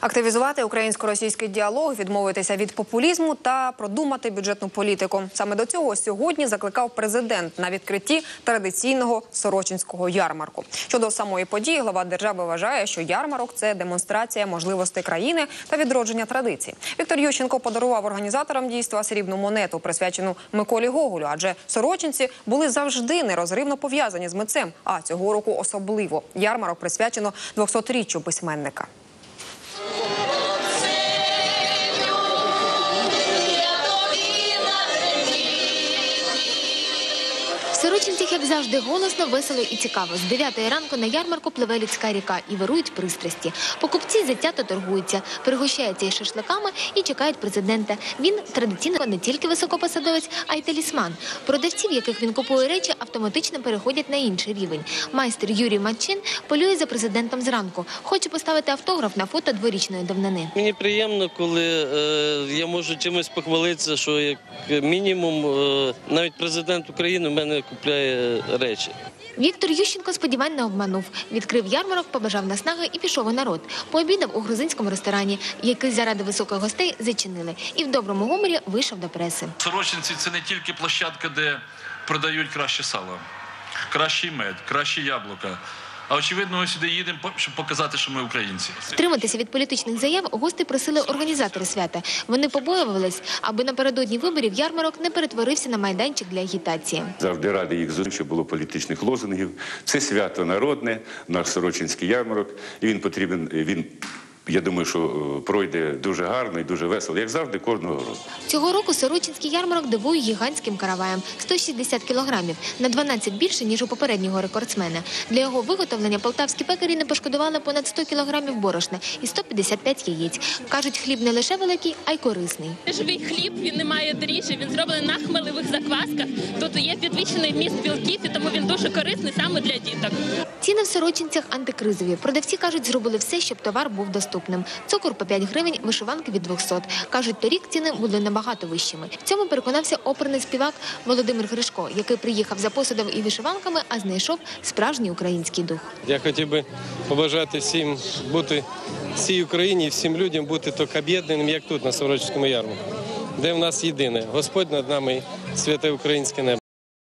Активізувати українсько-російський діалог, відмовитися від популізму та продумати бюджетну політику. Саме до цього сьогодні закликав президент на відкритті традиційного сорочинського ярмарку. Щодо самої події, глава держави вважає, що ярмарок це демонстрація можливостей країни та відродження традицій. Віктор Ющенко подарував організаторам дійства срібну монету, присвячену Миколі Гоголю, адже сорочинці були завжди нерозривно пов'язані з митцем. А цього року особливо ярмарок присвячено 200-річчю письменника. Сорочинцях, як завжди, голосно, весело і цікаво. З 9 ранку на ярмарку пливе людська ріка і вирують пристрасті. Покупці затято торгуються, пригощаються із шашликами і чекають президента. Він традиційно не тільки високопосадовець, а й талісман. Продавці, в яких він купує речі, автоматично переходять на інший рівень. Майстер Юрій Матчин полює за президентом зранку. Хоче поставити автограф на фото дворічної давнини. Мені приємно, коли е, я можу чимось похвалитися, що як мінімум е, навіть президент України в мене купляє речі. Віктор Ющенко сподівань не обманув. Відкрив ярмарок, побажав наснаги і пішов у народ. Пообідав у грузинському ресторані, який заради високих гостей зачинили. І в доброму гуморі вийшов до преси. Сорочинці це не тільки площадка, де продають краще сало, кращий мед, кращі яблука. А очевидно, ми сюди їдемо, щоб показати, що ми українці. Втриматися від політичних заяв гости просили організатори свята. Вони побоювались, аби напередодні виборів ярмарок не перетворився на майданчик для агітації. Завжди ради їх зустріч, щоб було політичних лозунгів. Це свято народне, наш Сорочинський ярмарок. І він потрібен. Він я думаю, що е, пройде дуже гарно і дуже весело, як завжди, кожного року. Цього року Сорочинський ярмарок дивує гігантським караваєм – 160 кілограмів, на 12 більше, ніж у попереднього рекордсмена. Для його виготовлення полтавські пекарі не пошкодували понад 100 кілограмів борошна і 155 яєць. Кажуть, хліб не лише великий, а й корисний. Живий хліб, він не має дріжджі, він зроблений на хмелевих заквасках. Тут є підвищений вміст білків, і тому він дуже корисний саме для діток. Ціни в Сорочинцях антикризові. Продавці кажуть, зробили все, щоб товар був доступним. Цукор по 5 гривень, вишиванки від 200. Кажуть, торік ціни були набагато вищими. В цьому переконався оперний співак Володимир Гришко, який приїхав за посудом і вишиванками, а знайшов справжній український дух. Я хотів би побажати всім бути всій Україні, всім людям бути так об'єднаним, як тут, на Сорочинському ярмарку, де в нас єдине Господь над нами, святе українське небо.